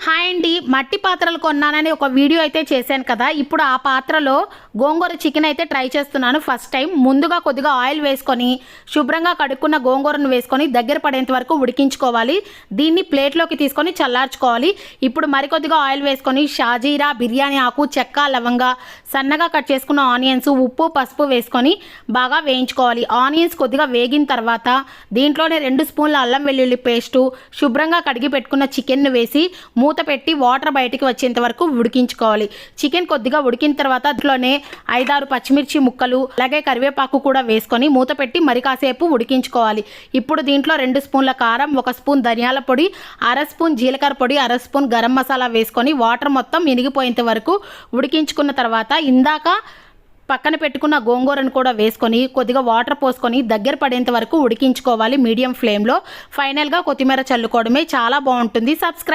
Hi అండి మట్టి పాత్రలు కొన్నానని ఒక వీడియో అయితే చేశాను కదా. ఇప్పుడు ఆ పాత్రలో గోంగూర చికెన్ అయితే ట్రై చేస్తున్నాను. ఫస్ట్ టైం ముందుగా కొద్దిగా ఆయిల్ వేసుకొని శుభ్రంగా కడుక్కున్న గోంగూరను వేసుకొని దగ్గర పడేంత వరకు ఉడికించుకోవాలి. దీన్ని ప్లేట్లోకి తీసుకొని చల్లార్చుకోవాలి. ఇప్పుడు మరికొద్దిగా ఆయిల్ వేసుకొని షాజీరా బిర్యానీ ఆకు చెక్క లవంగా సన్నగా కట్ చేసుకున్న ఆనియన్స్ ఉప్పు పసుపు వేసుకొని బాగా వేయించుకోవాలి. ఆనియన్స్ కొద్దిగా వేగిన తర్వాత దీంట్లోనే రెండు స్పూన్ల అల్లం వెల్లుల్లి పేస్టు శుభ్రంగా కడిగి పెట్టుకున్న చికెన్ను వేసి మూత పెట్టి వాటర్ బయటికి వచ్చేంత వరకు ఉడికించుకోవాలి. చికెన్ కొద్దిగా ఉడికిన తర్వాత అందులోనే ఐదారు పచ్చిమిర్చి ముక్కలు అలాగే కరివేపాకు కూడా వేసుకొని మూత పెట్టి మరి కాసేపు ఉడికించుకోవాలి. ఇప్పుడు దీంట్లో రెండు స్పూన్ల కారం ఒక స్పూన్ ధనియాల పొడి అర స్పూన్ జీలకర్ర పొడి అర స్పూన్ గరం మసాలా వేసుకొని వాటర్ మొత్తం ఇనిగిపోయేంత వరకు ఉడికించుకున్న తర్వాత ఇందాక పక్కన పెట్టుకున్న గోంగూరను కూడా వేసుకొని కొద్దిగా వాటర్ పోసుకొని దగ్గర పడేంత వరకు ఉడికించుకోవాలి మీడియం ఫ్లేమ్లో. ఫైనల్గా కొత్తిమీర చల్లుకోవడమే చాలా బాగుంటుంది. సబ్స్క్రైబ్